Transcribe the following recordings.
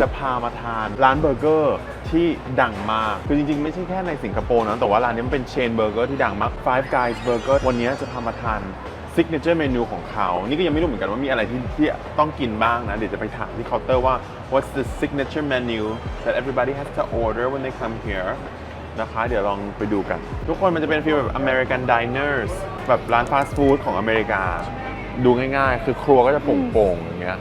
จะพามาทานร้านเบอร์เกอร์ที่ดังมาก คือจริงๆ ไม่ใช่แค่ในสิงคโปร์นะ แต่ว่าร้านนี้มันเป็นเชนเบอร์เกอร์ที่ดังมาก Five Guys Burger วันนี้จะพามาทานซิกเนเจอร์เมนูของเขา นี่ก็ยังไม่รู้เหมือนกันว่ามีอะไรที่ที่ต้องกินบ้างนะ เดี๋ยวจะไปถามที่เคาน์เตอร์ว่า what's the signature menu that everybody has to order when they come here นะคะ เดี๋ยวลองไปดูกัน ทุกคนมันจะเป็นฟีลแบบ American diners แบบร้านฟาสต์ฟู้ดของอเมริกา ดูง่ายๆ คือครัวก็จะโป่งๆอย่างเงี้ย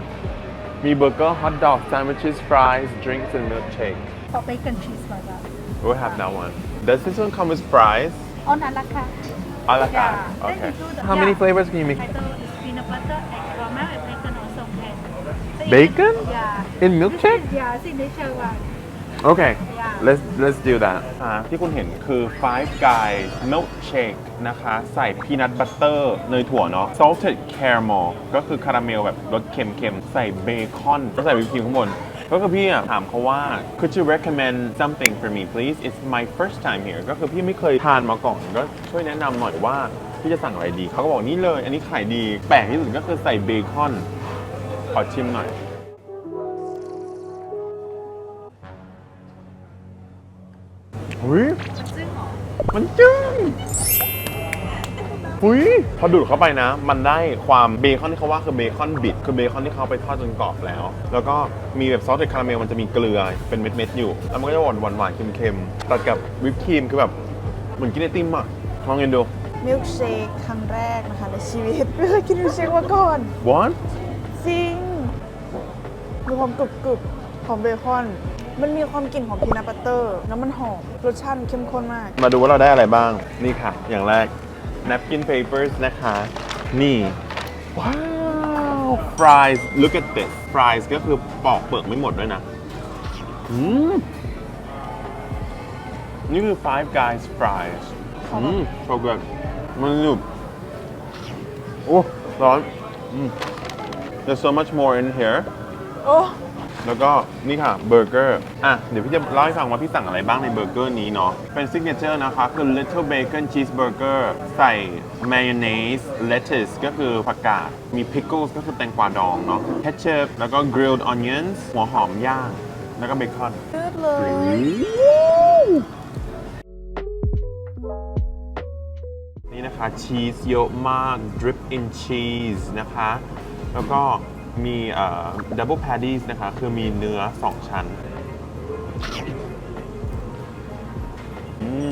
มีเบอร์เกอร์ ฮอทดอก sandwiches fries drinks and milkshake for bacon cheeseburger. we have that one does this one come with fries On a la carte. a la carte Yeah. okay Then you do the- how many yeah. flavors can you make Either is peanut butter, egg caramel, and bacon also can. So you Bacon? can- Yeah. in This milkshake is, yeah, signature one. okay Yeah. Let's let's do that อ่าที่คุณเห็นคือ five guys milkshake นะคะ ใส่ peanut butter เนยถั่วเนาะ salted caramel ก็คือคาราเมลแบบรสเค็มๆ ใส่เบคอนแล้วใส่วิปครีมข้างบน ก็คือพี่อะถามเขาว่า could you recommend something for me please it's my first time here ก็คือพี่ไม่เคยทานมาก่อน ก็ช่วยแนะนำหน่อยว่าพี่จะสั่งอะไรดี เขาก็บอกนี่เลย อันนี้ขายดี แปลกที่สุดก็คือใส่เบคอน ขอชิมหน่อย หุยมันจึ้งหุยพอดูดเข้าไปนะ มันได้ความเบคอนที่เขาว่าคือเบคอนบิด คือเบคอนที่เขาไปทอดจนกรอบแล้ว แล้วก็มีแบบซอสเด็ดคาราเมลมันจะมีเกลือเป็นเม็ดๆอยู่ แล้วมันก็จะหวานหวานหวานๆเค็มๆตัดกับวิปครีมคือแบบเหมือนกินไอติมอะลองกินดูมิลค์เชคครั้งแรกนะคะในชีวิตไม่เคยกินมิลค์เชคมาก่อน what จริงมีความกรุบกรุบของเบคอน มันมีความกลิ่นของพีนัทบัตเตอร์ แล้วมันหอม รสชาติมันเข้มข้นมาก มาดูว่าเราได้อะไรบ้าง นี่ค่ะ อย่างแรก napkin papers นะคะ นี่ ว้าว fries look at this fries ก็คือปอกเปลือกไม่หมดด้วยนะ อืม นี่คือ five guys fries อืม so good มันหนุบโอ้ ร้อน อืม there's so much more in here โอ้ แล้วก็นี่ค่ะเบอร์เกอร์อะเดี๋ยวพี่จะเล่าให้ฟังว่าพี่สั่งอะไรบ้างในเบอร์เกอร์นี้เนาะเป็นซิกเนเจอร์นะคะคือ little bacon cheeseburger ใส่ mayonnaise lettuce ก็คือผักกาดมี pickles ก็คือแตงกวาดองเนาะ ketchup แล้วก็ grilled onions หัวหอมย่าง แล้วก็เบคอนเลยนี่นะคะชีสเยอะมาก drip in cheese นะคะ แล้วก็ มีเอ่อ double patties นะคะ คือมีเนื้อ 2 ชั้นอืม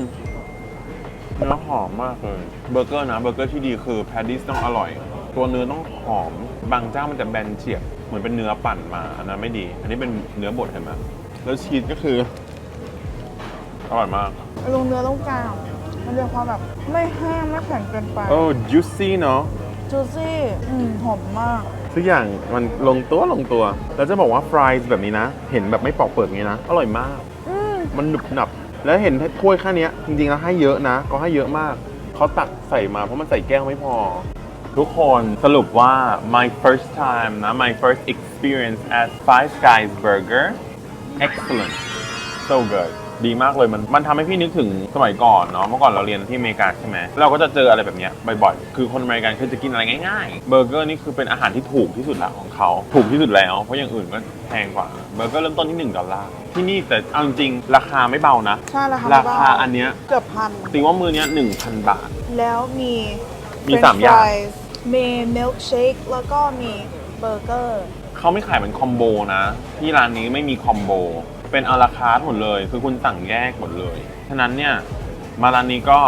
เนื้อหอมมากเลย เบอร์เกอร์นะเบอร์เกอร์ที่ดีคือ patties ต้องอร่อย ตัวเนื้อต้องหอม บางเจ้ามันจะแบนเฉียบ เหมือนเป็นเนื้อปั่นมา อันนั้นไม่ดี อันนี้เป็นเนื้อบดเห็นไหมแล้วชีสก็คือ อร่อยมากลงเนื้อตรงกลางมันมีความแบบไม่แห้งไม่แข็งเกินไป โอ้ juicy เนาะจูซี่อืมหอมมาก ทุกอย่างมันลงตัวลงตัว แล้วจะบอกว่าฟรายส์แบบนี้นะ เห็นแบบไม่ปอกเปลือกอย่างนี้นะ อร่อยมาก มันหนุบหนับ แล้วเห็นถ้วยแค่นี้จริงๆแล้วให้เยอะนะ ก็ให้เยอะมาก เขาตักใส่มาเพราะมันใส่แก้วไม่พอ ทุกคนสรุปว่า my first time นะ my first experience at Five Guys Burger excellent so good ดีมากเลยมันมันทำให้พี่นึกถึงสมัยก่อนเนาะเมื่อก่อนเราเรียนที่อเมริกาใช่ไหมเราก็จะเจออะไรแบบเนี้ยบ่อยๆคือคนอเมริกันคือจะกินอะไรง่ายๆเบอร์เกอร์นี่คือเป็นอาหารที่ถูกที่สุดละของเขาถูกที่สุดแล้ว เพราะอย่างอื่นก็แพงกว่าเบอร์เกอร์เริ่มต้นที่1ดอลลาร์ที่นี่แต่เอาจริงๆราคาไม่เบานะ ใช่ราคาราคาเบอันเนี้ยเกือบพันตีว่ามือเนี้ย1,000 บาท แล้วมีมี French สามอย่าง fries มีมิลค์เชคแล้วก็มีเบอร์เกอร์เขาไม่ขายเป็นคอมโบนะ ที่ร้านนี้ไม่มีคอมโบ เป็นอาราคาร์ทหมดเลย คือคุณสั่งแยกหมดเลย ฉะนั้นเนี่ย มาร้านนี้ก็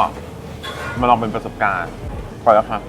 มาลองเป็นประสบการณ์ไปแล้วครับ